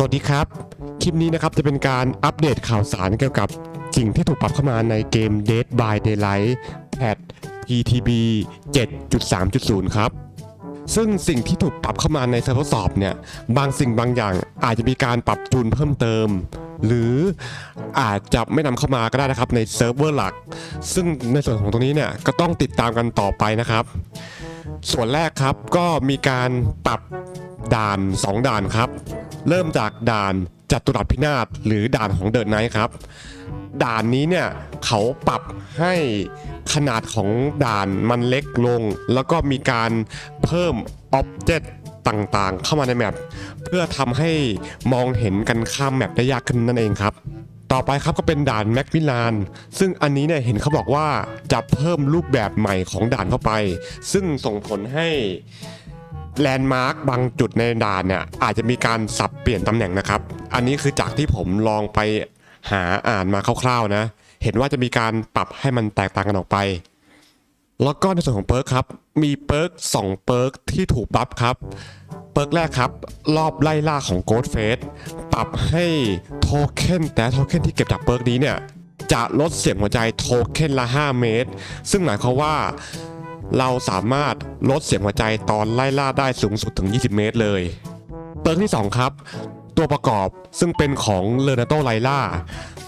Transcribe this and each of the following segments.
สวัสดีครับ คลิปนี้นะครับจะเป็นการอัปเดตข่าวสารเกี่ยวกับสิ่งที่ถูกปรับเข้ามาในเกม Dead by Daylight แพท PTB 7.3.0 ครับ ซึ่งสิ่งที่ถูกปรับเข้ามาในเซิร์ฟทดสอบเนี่ย บางสิ่งบางอย่างอาจจะมีการปรับจูนเพิ่มเติม หรืออาจจะไม่นำเข้ามาก็ได้นะครับในเซิร์ฟเวอร์หลัก ซึ่งในส่วนของตรงนี้เนี่ยก็ต้องติดตามกันต่อไปนะครับ ส่วนแรกครับก็มีการปรับ ด่าน 2 ด่านครับ เริ่มจากด่านจัตุรัสพินาศหรือด่านของเดินไนท์ครับ ด่านนี้เนี่ยเขาปรับให้ขนาดของด่านมันเล็กลง แล้วก็มีการเพิ่มอ็อบเจกต์ต่างๆ เข้ามาในแมปเพื่อทำให้มองเห็นกันข้ามแมปได้ยากขึ้นนั่นเองครับต่อไปครับก็เป็นด่านแม็กมิลาน ซึ่งอันนี้เนี่ยเห็นเขาบอกว่าจะเพิ่มรูปแบบใหม่ของด่านเข้าไป ซึ่งส่งผลให้ แลนด์มาร์คบางจุดในด่านเนี่ยอาจจะมีการสับเปลี่ยนตำแหน่งนะครับ อันนี้คือจากที่ผมลองไปหาอ่านมาคร่าวๆนะ เห็นว่าจะมีการปรับให้มันแตกต่างกันออกไป แล้วก็ในส่วนของเปิร์กครับ มีเปิร์ก2เปิร์กที่ถูกบัฟครับเปิร์กแรกครับ รอบไล่ล่าของโกดเฟสปรับให้โทเค็นแต่โทเค็นที่เก็บจากเปิร์กนี้เนี่ยจะลดเสียงหัวใจโทเค็นละ 5 เมตร ซึ่งหมายความว่า เราสามารถลดเสียงหัวใจตอนไล่ล่าได้สูงสุดถึง 20 เมตรเลย เปิร์กที่ 2 ครับ ตัวประกอบซึ่งเป็นของเลนาโตไลล่า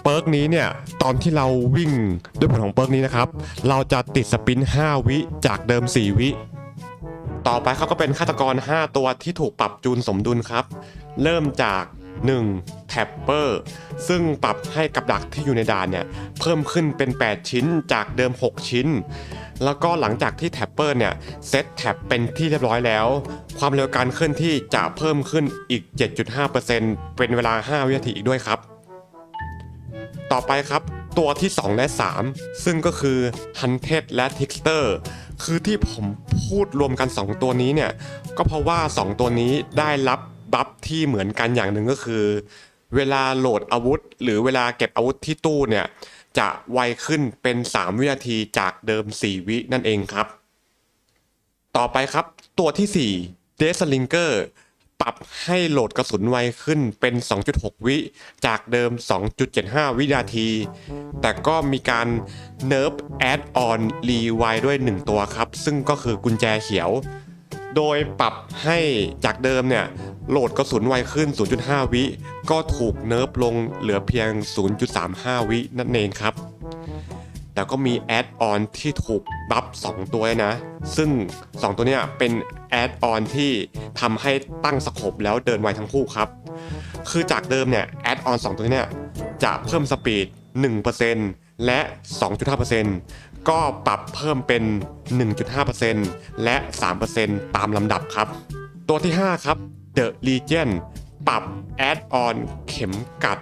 เปิร์กนี้เนี่ย ตอนที่เราวิ่งด้วยผลของเปิร์กนี้นะครับ เราจะติดสปิน 5 วิจากเดิม 4 วิ ต่อไปครับก็เป็นฆาตกร 5 ตัวที่ถูกปรับจูนสมดุลครับ เริ่มจาก 1. แท็ปเปอร์ซึ่งปรับให้กับดักที่อยู่ในด่านเนี่ยเพิ่มขึ้นเป็น 8 ชิ้นจากเดิม 6 ชิ้น แล้วก็หลังจากที่แท็ปเปอร์เนี่ยเซตแท็บเป็นที่เรียบร้อยแล้ว ความเร็วการเคลื่อนที่จะเพิ่มขึ้นอีก 7.5%เป็นเวลา 5 วินาทีอีกด้วยครับ ต่อไปครับตัวที่ 2 และ 3 ซึ่งก็คือ Hunted และ Trickster คือที่ผมพูดรวมกัน 2 ตัวนี้เนี่ยก็เพราะว่า 2 ตัวนี้ได้รับ บัฟที่เหมือนกันอย่างหนึ่งก็คือ เวลาโหลดอาวุธ หรือเวลาเก็บอาวุธที่ตู้เนี่ย จะไวขึ้นเป็น 3 วินาทีจากเดิม 4 วินั่นเองครับ ต่อไปครับตัวที่4 d e s l i n g e r ปรับให้โหลดกระสุนไวขึ้นเป็น 2.6 วิจากเดิม 2.75 วินาที แต่ก็มีการ nerf add on rewind ด้วย 1 ตัวครับ ซึ่งก็คือกุญแจเขียว โดยปรับให้จากเดิมเนี่ยโหลดกระสุนไวขึ้น 0.5 วิ ก็ถูกเนิร์ฟลงเหลือเพียง 0.35 วินั่นเองครับแต่ก็มีแอดออนที่ถูกบัฟ2 ตัวนะ ซึ่ง 2 ตัวเนี้ยเป็นแอดออนที่ทำให้ตั้งสโคปแล้วเดินไวทั้งคู่ครับ คือจากเดิมเนี่ยแอดออน2 ตัวเนี้ยจะเพิ่มสปีด 1%และ 2.5%ก็ปรับเพิ่มเป็น 1.5%และ 3%ตามลำดับครับ ตัวที่ 5 ครับ The Legion ปรับแอดออนเข็มกัด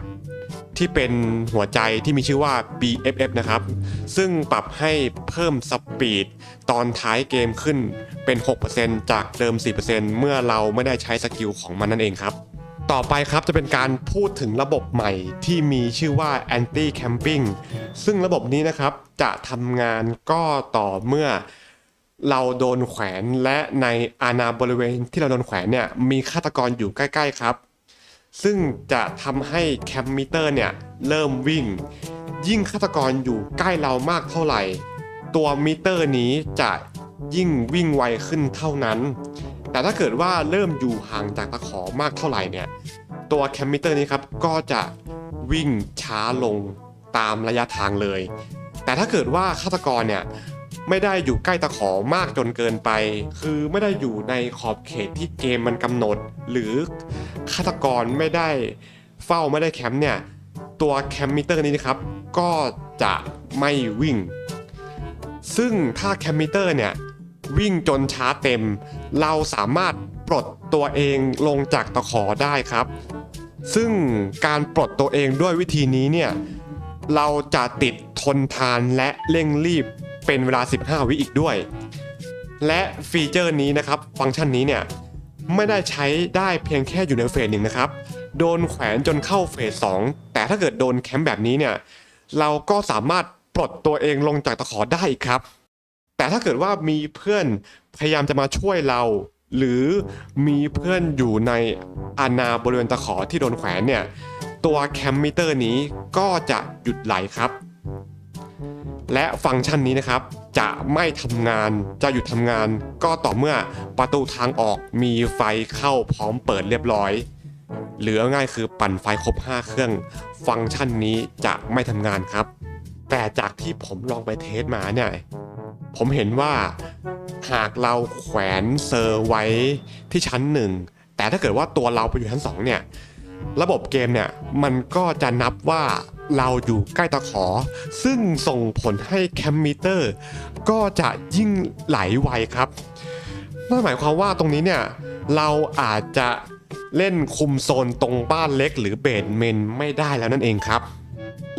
ที่เป็นหัวใจที่มีชื่อว่า BFF นะครับ ซึ่งปรับให้เพิ่มสปีดตอนท้ายเกมขึ้นเป็น 6%จากเดิม 4%เมื่อเราไม่ได้ใช้สกิลของมันนั่นเองครับต่อไปครับจะเป็นการพูดถึงระบบใหม่ที่มีชื่อว่า Anti Camping ซึ่งระบบนี้นะครับจะทำงานก็ต่อเมื่อ เราโดนแขวนและในอาณาบริเวณที่เราโดนแขวนเนี่ยมีฆาตกรอยู่ใกล้ ๆครับ ซึ่งจะทำให้แคมมิเตอร์เนี่ยเริ่มวิ่ง ยิ่งฆาตกรอยู่ใกล้เรามากเท่าไหร่ ตัวมิเตอร์นี้จะยิ่งวิ่งไวขึ้นเท่านั้น แต่ถ้าเกิดว่าเริ่มอยู่ห่างจากตะขอมากเท่าไหร่เนี่ยตัวแคมมิเตอร์นี้ครับก็จะวิ่งช้าลงตามระยะทางเลย แต่ถ้าเกิดว่าฆาตกรเนี่ย ไม่ได้อยู่ใกล้ตะขอมากจนเกินไป คือไม่ได้อยู่ในขอบเขตที่เกมมันกำหนด หรือฆาตกรไม่ได้เฝ้าไม่ได้แคมป์เนี่ย ตัวแคมมิเตอร์นี้นะครับ ก็จะไม่วิ่ง ซึ่งถ้าแคมมิเตอร์เนี่ย วิ่งจนช้าเต็ม เราสามารถปลดตัวเองลงจากตะขอได้ครับ ซึ่งการปลดตัวเองด้วยวิธีนี้เนี่ย เราจะติดทนทานและเร่งรีบ เป็นเวลา 15 วิอีกด้วย และฟีเจอร์นี้นะครับ ฟังก์ชันนี้เนี่ยไม่ได้ใช้ได้เพียงแค่อยู่ในเฟสหนึ่งนะครับ โดนแขวนจนเข้าเฟส2แต่ถ้าเกิดโดนแคมป์แบบนี้เนี่ยเราก็สามารถปลดตัวเองลงจากตะขอได้ครับ แต่ถ้าเกิดว่ามีเพื่อนพยายามจะมาช่วยเรา หรือมีเพื่อนอยู่ในอาณาบริเวณตะขอที่โดนแขวนเนี่ยตัวแคมมิเตอร์นี้ก็จะหยุดไหลครับ และฟังก์ชันนี้นะครับ จะไม่ทำงานจะหยุดทำงาน ก็ต่อเมื่อประตูทางออกมีไฟเข้าพร้อมเปิดเรียบร้อยหรือง่ายคือปั่นไฟครบ 5 เครื่อง ฟังก์ชันนี้จะไม่ทำงานครับ แต่จากที่ผมลองไปเทสมาเนี่ยผมเห็นว่าหากเราแขวนเซอร์ไว้ที่ชั้นหนึ่งแต่ถ้าเกิดว่าตัวเราไปอยู่ชั้นสองเนี่ย ระบบเกมเนี่ย มันก็จะนับว่า เราอยู่ใกล้ตะขอ ซึ่งส่งผลให้แคมมิเตอร์ ก็จะยิ่งไหลไวครับนั่นหมายความว่าตรงนี้เนี่ยเราอาจจะเล่นคุมโซนตรงบ้านเล็กหรือเบดเมนไม่ได้แล้วนั่นเองครับ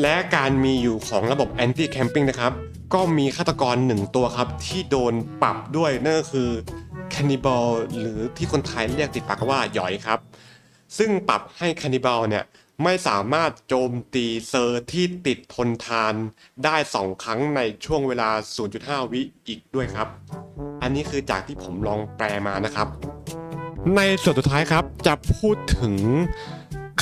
และการมีอยู่ของระบบ anti camping นะครับ ก็มีฆาตกรหนึ่งตัวครับ ที่โดนปรับด้วยนั่นก็คือ cannibal หรือที่คนไทยเรียกติดปากว่าหยอยครับ ซึ่งปรับให้ cannibal เนี่ย ไม่สามารถโจมตีเซอร์ที่ติดทนทานได้ 2 ครั้งในช่วงเวลา 0.5 วิอีกด้วยครับ อันนี้คือจากที่ผมลองแปลมานะครับ ในส่วนสุดท้ายครับจะพูดถึง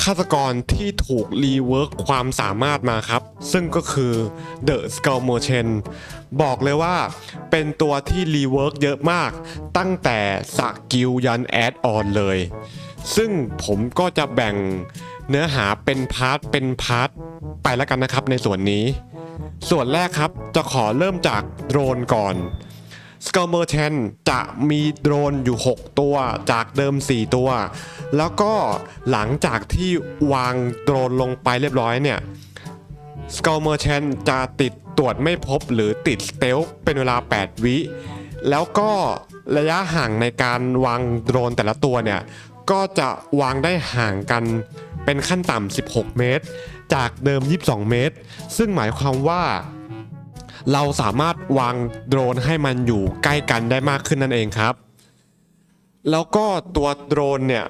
ฆาตกรที่ถูกรีเวิร์กความสามารถมาครับ ซึ่งก็คือ The Skull Merchant บอกเลยว่าเป็นตัวที่รีเวิร์กเยอะมาก ตั้งแต่สกิลยันแอดออนเลย ซึ่งผมก็จะแบ่ง เนื้อหาเป็นพาร์ทเป็นพาร์ทไปแล้วกันนะครับในส่วนนี้ ส่วนแรกครับจะขอเริ่มจากโดรนก่อน s k u l Merchant จะมีโดรนอยู่ 6 ตัวจากเดิม 4 ตัว แล้วก็หลังจากที่วางโดรนลงไปเรียบร้อยเนี่ย s k u l Merchant จะติดตรวจไม่พบหรือติดสเตลเป็นเวลา 8 วิ แล้วก็ระยะห่างในการวางโดรนแต่ละตัวเนี่ย ก็จะวางได้ห่างกัน เป็นขั้นต่ำ 16 เมตร จากเดิม 22 เมตร ซึ่งหมายความว่าเราสามารถวางโดรนให้มันอยู่ใกล้กันได้มากขึ้นนั่นเองครับ แล้วก็ตัวโดรนเนี่ย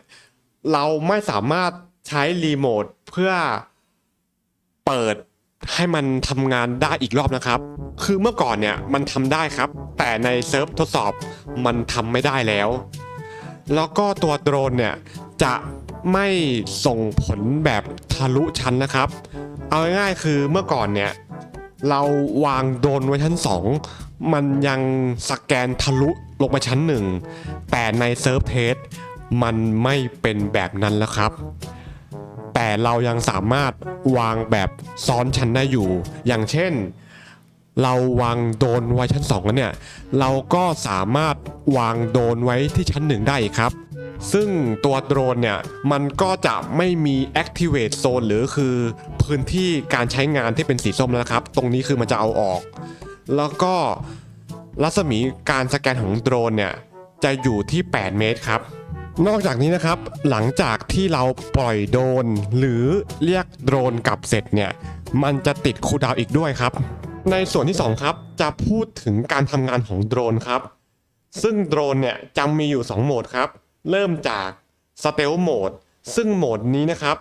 เราไม่สามารถใช้รีโมทเพื่อเปิดให้มันทำงานได้อีกรอบนะครับ คือเมื่อก่อนเนี่ยมันทำได้ครับ แต่ในเซิร์ฟทดสอบมันทำไม่ได้แล้ว แล้วก็ตัวโดรนเนี่ย จะไม่ส่งผลแบบทะลุชั้นนะครับ เอาง่ายๆคือเมื่อก่อนเนี่ยเราวางโดนไว้ชั้น 2 มันยังสแกนทะลุลงไปชั้น 1 แต่ในเซิร์ฟเทสมันไม่เป็นแบบนั้นแล้วครับ แต่เรายังสามารถวางแบบซ้อนชั้นได้อยู่ อย่างเช่น เราวางโดนไว้ชั้น 2 แล้วเนี่ย เราก็สามารถวางโดนไว้ที่ชั้น 1 ได้ครับ ซึ่งตัวโดรนเนี่ย มันก็จะไม่มี activate zone หรือคือพื้นที่การใช้งานที่เป็นสีส้มแล้วนะครับ ตรงนี้คือมันจะเอาออก แล้วก็รัศมีการสแกนของโดรนเนี่ย จะอยู่ที่ 8 เมตรครับ นอกจากนี้นะครับ หลังจากที่เราปล่อยโดรนหรือเรียกโดรนกลับเสร็จเนี่ย มันจะติดคูดาวอีกด้วยครับ ในส่วนที่ 2 ครับ จะพูดถึงการทำงานของโดรนครับ ซึ่งโดรนเนี่ยจะมีอยู่ 2 โหมดครับ เริ่มจากสเตลโหมดซึ่งโหมดนี้นะครับ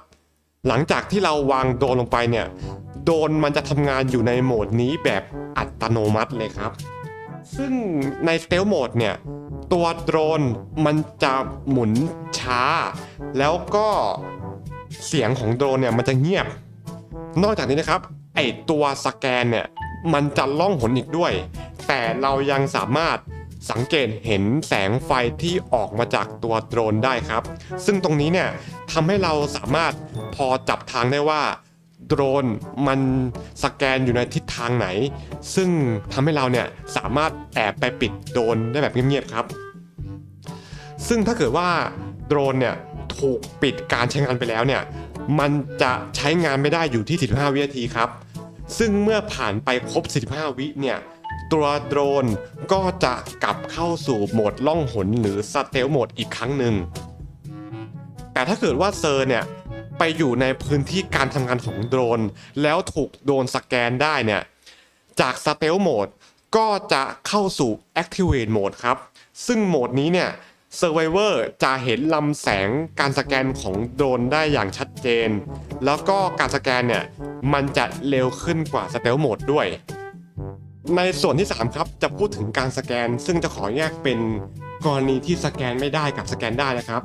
หลังจากที่เราวางโดนลงไปเนี่ย โดนมันจะทำงานอยู่ในโหมดนี้แบบอัตโนมัติเลยครับ ซึ่งในสเตลโหมดเนี่ย ตัวโดรนมันจะหมุนช้า แล้วก็เสียงของโดรนเนี่ยมันจะเงียบ นอกจากนี้นะครับ ไอตัวสแกนเนี่ย มันจะล่องหนอีกด้วย แต่เรายังสามารถ สังเกตเห็นแสงไฟที่ออกมาจากตัวโดรนได้ครับ ซึ่งตรงนี้เนี่ยทำให้เราสามารถพอจับทางได้ว่าโดรนมันสแกนอยู่ในทิศทางไหน ซึ่งทำให้เราเนี่ยสามารถแอบไปปิดโดรนได้แบบเงียบๆครับ ซึ่งถ้าเกิดว่าโดรนเนี่ยถูกปิดการใช้งานไปแล้วเนี่ยมันจะใช้งานไม่ได้อยู่ที่ 45 วินาทีครับ ซึ่งเมื่อผ่านไปครบ 45 วิเนี่ย ตัวโดรนก็จะกลับเข้าสู่โหมดล่องหนหรือสเตลโหมดอีกครั้งหนึ่ง แต่ถ้าเกิดว่าเซอร์เนี่ยไปอยู่ในพื้นที่การทำงานของโดรน แล้วถูกโดรนสแกนได้เนี่ย จากสเตลโหมดก็จะเข้าสู่ Activate Mode ครับ ซึ่งโหมดนี้เนี่ย Survivor จะเห็นลำแสงการสแกนของโดรนได้อย่างชัดเจน แล้วก็การสแกนเนี่ย มันจะเร็วขึ้นกว่า Stealth Mode ด้วย ในส่วนที่ 3 ครับ จะพูดถึงการสแกน ซึ่งจะขอแยกเป็นกรณีที่สแกนไม่ได้กับสแกนได้นะครับ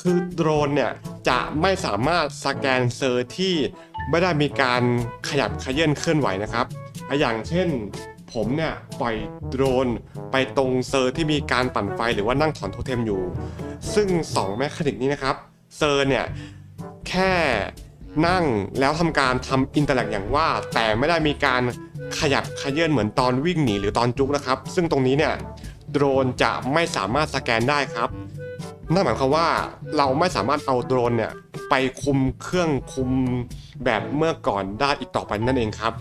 คือโดรนเนี่ยจะไม่สามารถสแกนเซอร์ที่ไม่ได้มีการขยับขยื่นเคลื่อนไหวนะครับอะอย่างเช่นผมเนี่ยปล่อยโดรนไปตรงเซอร์ที่มีการปั่นไฟหรือว่านั่งถอนโทเทมอยู่ ซึ่ง2แมคานิกนี้นะครับ เซอร์เนี่ยแค่นั่งแล้วทำการทำอินเตอร์แลกอย่างว่า แต่ไม่ได้มีการ ขยับขยื่นเหมือนตอนวิ่งหนีหรือตอนจุกนะครับ ซึ่งตรงนี้เนี่ยโดรนจะไม่สามารถสแกนได้ครับนั่นหมายความว่าเราไม่สามารถเอาโดรนเนี่ยไปคุมเครื่องคุมแบบเมื่อก่อนได้อีกต่อไปนั่นเองครับ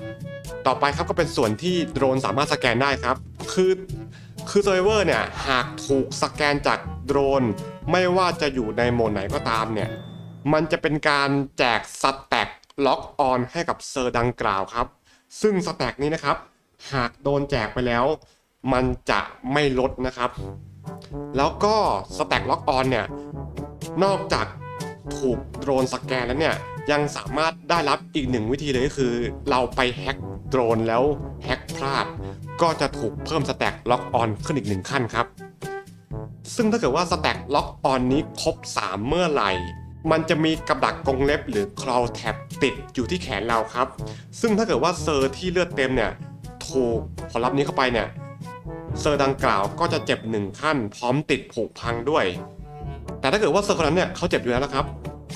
ต่อไปครับก็เป็นส่วนที่โดรนสามารถสแกนได้ครับ คือคือเซอร์เวอร์เนี่ยหากถูกสแกนจากโดรน ไม่ว่าจะอยู่ในโหมดไหนก็ตามเนี่ยมันจะเป็นการแจกสแต็กล็อกออนให้กับเซอร์ดังกล่าวครับ ซึ่งสแต็กนี้นะครับ หากโดนแจกไปแล้ว มันจะไม่ลดนะครับ แล้วก็สแต็กล็อกออนเนี่ย นอกจากถูกโดรนสแกนแล้วเนี่ย ยังสามารถได้รับอีกหนึ่งวิธีเลยก็คือ เราไปแฮ็กโดรนแล้วแฮ็กพลาด ก็จะถูกเพิ่มสแต็กล็อกออนขึ้นอีกหนึ่งขั้นครับ ซึ่งถ้าเกิดว่าสแต็กล็อกออนนี้ครบ 3 เมื่อไหร่ มันจะมีกับดักกรงเล็บหรือคลาวแท็บติดอยู่ที่แขนเราครับ ซึ่งถ้าเกิดว่าเซอร์ที่เลือดเต็มเนี่ยถูกผลลัพธ์นี้เข้าไปเนี่ยเซอร์ดังกล่าวก็จะเจ็บหนึ่งขั้น พร้อมติดผุพังด้วย แต่ถ้าเกิดว่าเซอร์คนนั้นเนี่ยเขาเจ็บอยู่แล้วนะครับ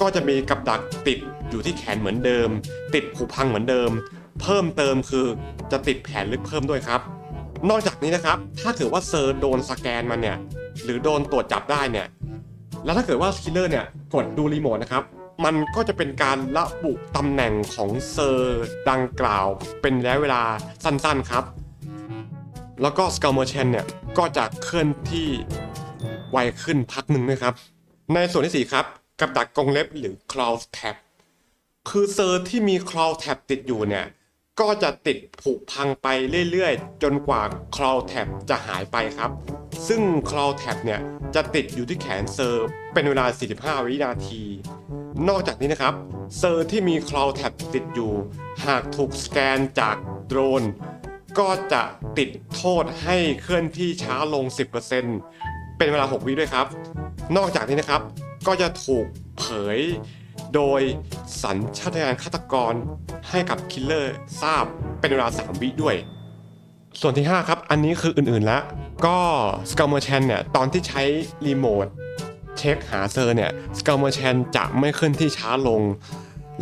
ก็จะมีกับดักติดอยู่ที่แขนเหมือนเดิม ติดผุพังเหมือนเดิม เพิ่มเติมคือจะติดแผนลึกเพิ่มด้วยครับ นอกจากนี้นะครับ ถ้าเกิดว่าเซอร์โดนสแกนมาเนี่ยหรือโดนตรวจจับได้เนี่ย แล้วถ้าเกิดว่าคิลเลอร์เนี่ยกดดูรีโมทนะครับมันก็จะเป็นการระบุตำแหน่งของเซอร์ดังกล่าวเป็นระยะเวลาสั้นๆครับ แล้วก็สก l เมอร์เชนเนี่ยก็จะเคลื่อนที่ไวขึ้นพักหนึ่งนะครับ ในส่วนที่ 4 ครับ กับดักกรงเล็บหรือ Cloud Tab คือเซอร์ที่มี Cloud Tab ติดอยู่เนี่ย ก็จะติดผุพังไปเรื่อยๆ จนกว่า Cloud Tab จะหายไปครับ ซึ่ง Cloud Tab เนี่ยจะติดอยู่ที่แขนเซอร์เป็นเวลา 45 วินาที นอกจากนี้นะครับ เซอร์ที่มี Cloud Tab ติดอยู่ หากถูกสแกนจากโดรน ก็จะติดโทษให้เคลื่อนที่ช้าลง 10%เป็นเวลา 6 วิด้วยครับ นอกจากนี้นะครับก็จะถูกเผย โดยสัญชาตญาณฆาตกรให้กับคิลเลอร์ทราบเป็นเวลา 3 วิด้วย ส่วนที่ 5 ครับ อันนี้คืออื่นๆแล้ว ก็สก l เมอร์ a ชนเนี่ยตอนที่ใช้รีโมทเช็คหาเซอร์เนี่ยสก l เมอร์ a ชนจะไม่เคลื่อนที่ช้าลง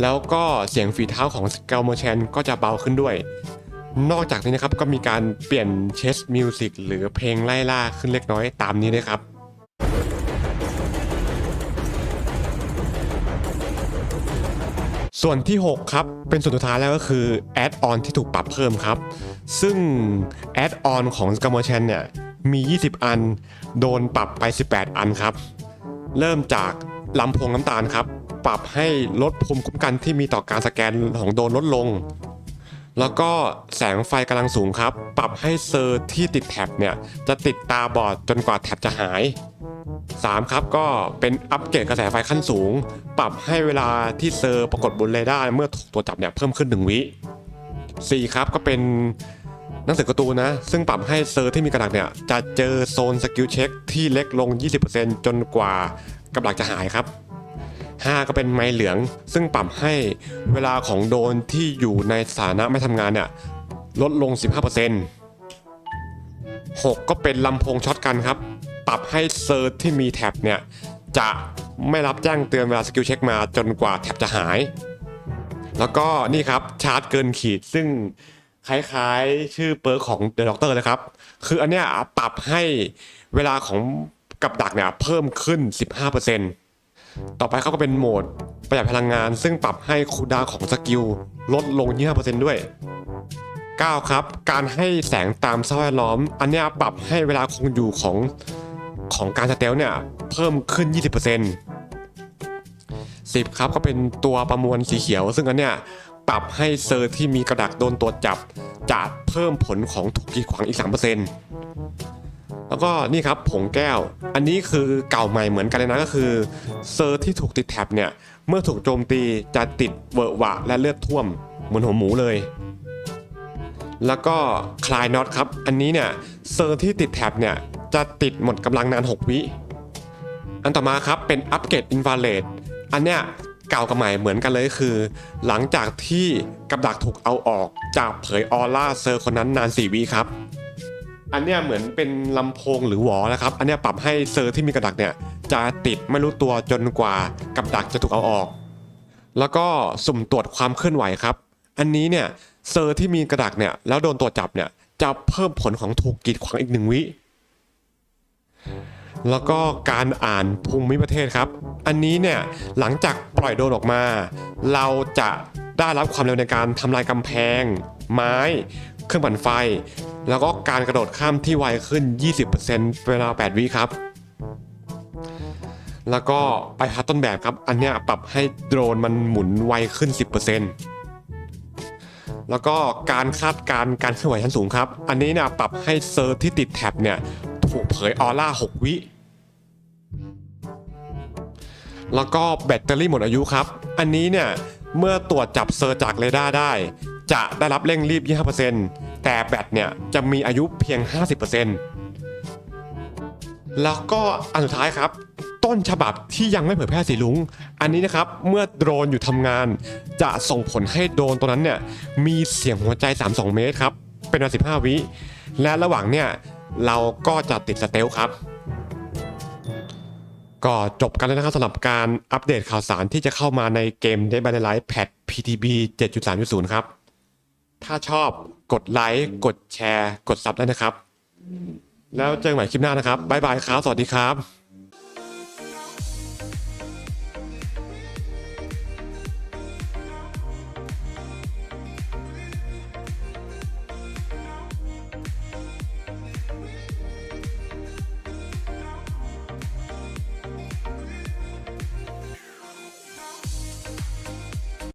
แล้วก็เสียงฝีเท้าของสก l เมอร์ a ชนก็จะเบาขึ้นด้วย นอกจากนี้นะครับก็มีการเปลี่ยนเชสมิวสิกหรือเพลงไล่ล่าขึ้นเล็กน้อยตามนี้ด้วยครับ ส่วนที่ 6 ครับ เป็นส่วนสุดท้ายแล้วก็คือแอดออนที่ถูกปรับเพิ่มครับ ซึ่งแอดออนของ s c a m m e r c h a n เนี่ยมี 20 อัน โดนปรับไป 18 อันครับ เริ่มจากลำโพงน้ำตาลครับ ปรับให้ลดภูมิคุ้มกันที่มีต่อการสแกนของโดนลดลง แล้วก็แสงไฟกำลังสูงครับ ปรับให้เซอร์ที่ติดแท็บเนี่ยจะติดตาบอดจนกว่าแท็บจะหาย 3ครับก็เป็นอัปเกรดกระแสไฟขั้นสูง ปรับให้เวลาที่เซอร์ปรากฏบนเรดาร์เมื่อถูกตัวจับเนี่ยเพิ่มขึ้น 1 วิ4ครับก็เป็นหนังสือการ์ตูนนะ ซึ่งปรับให้เซอร์ที่มีกระดักเนี่ย จะเจอโซนสกิลเช็คที่เล็กลง 20%จนกว่ากระดักจะหายครับ 5 ก็เป็นไม้เหลือง ซึ่งปรับให้เวลาของโดนที่อยู่ในสถานะไม่ทำงานเนี่ยลดลง 15% 6 ก็เป็นลำโพงช็อตกันครับ ปรับให้เซอร์ชที่มีแท็บเนี่ยจะไม่รับแจ้งเตือนเวลาสกิลเช็คมาจนกว่าแท็บจะหาย แล้วก็นี่ครับชาร์จเกินขีดซึ่งคล้ายๆ ชื่อเปิร์ของเดอะด็อกเตอร์เลยครับ คืออันเนี้ยปรับให้เวลาของกับดักเนี่ยเพิ่มขึ้น 15%ต่อไปเขาก็เป็นโหมดประหยัดพลังงาน ซึ่งปรับให้คูลดาวของสกิลลดลง 25%ด้วย 9 ครับ การให้แสงตามสภาพแวดล้อม อันเนี้ยปรับให้เวลาคงอยู่ของ ของการสเตลเนี่ยเพิ่มขึ้น 20% 10 ครับก็เป็นตัวประมวลสีเขียว ซึ่งอันเนี้ยปรับให้เซอร์ที่มีกระดักโดนตรวจจับจะเพิ่มผลของถูกกีดขวางอีก 3%แล้วก็นี่ครับผงแก้ว อันนี้คือเก่าใหม่เหมือนกันเลยนะก็คือเซอร์ที่ถูกติดแท็บเนี่ยเมื่อถูกโจมตีจะติดเวอะหวะและเลือดท่วมเหมือนหัวหมูเลยแล้วก็คลายน็อตครับ อันนี้เนี่ยเซอร์ที่ติดแท็บเนี่ย จะติดหมดกำลังนาน 6 วิ อันต่อมาครับเป็นอัปเกรดอินฟาเรดอันเนี้ยเก่ากับใหม่เหมือนกันเลยคือ หลังจากที่กับดักถูกเอาออกจะเผยออร่าเซอร์คนนั้นนาน 4 วิครับ อันเนี้ยเหมือนเป็นลำโพงหรือหวอนะครับ อันเนี้ยปรับให้เซอร์ที่มีกับดักเนี่ยจะติดไม่รู้ตัวจนกว่ากับดักจะถูกเอาออก แล้วก็สุ่มตรวจความเคลื่อนไหวครับ อันนี้เนี่ยเซอร์ที่มีกระดักเนี่ยแล้วโดนตรวจจับเนี่ยจะเพิ่มผลของถูกกีดขวางอีกหนึ่งวิ แล้วก็การอ่านภูมิประเทศครับ อันนี้เนี่ยหลังจากปล่อยโดรนออกมา เราจะได้รับความเร็วในการทำลายกำแพง ไม้ เครื่องปั่นไฟ แล้วก็การกระโดดข้ามที่ไวขึ้น 20%เวลา 8 วิครับ แล้วก็ไปพัดต้นแบบครับ อันนี้ปรับให้โดรนมันหมุนไวขึ้น 10%แล้วก็การคาดการการเคลื่อนไหวชั้นสูงครับ อันนี้เนี่ยปรับให้เซอร์ที่ติดแท็บเนี่ย ถูกเผยออร่า 6 วิ แล้วก็แบตเตอรี่หมดอายุครับ อันนี้เนี่ยเมื่อตรวจจับเซอร์จากเรดาร์ได้ จะได้รับเร่งรีบ 25%แต่แบตเนี่ยจะมีอายุเพียง 50%แล้วก็อันสุดท้ายครับ ต้นฉบับที่ยังไม่เผยแพร่สีลุง อันนี้นะครับเมื่อโดรนอยู่ทำงาน จะส่งผลให้โดรนตัวนั้นเนี่ยมีเสียงหัวใจ 32 เมตรครับ เป็นเวลา15 วิ และระหว่างเนี่ย เราก็จะติดสเตลครับ ก็จบกันแล้วนะครับสำหรับการอัปเดตข่าวสารที่จะเข้ามาในเกม Dead by Daylight Pad PTB 7.3.0 ครับ ถ้าชอบกดไลค์ กดแชร์ กดซับได้นะครับ แล้วเจอกันใหม่คลิปหน้านะครับ บ๊ายบายครับ สวัสดีครับ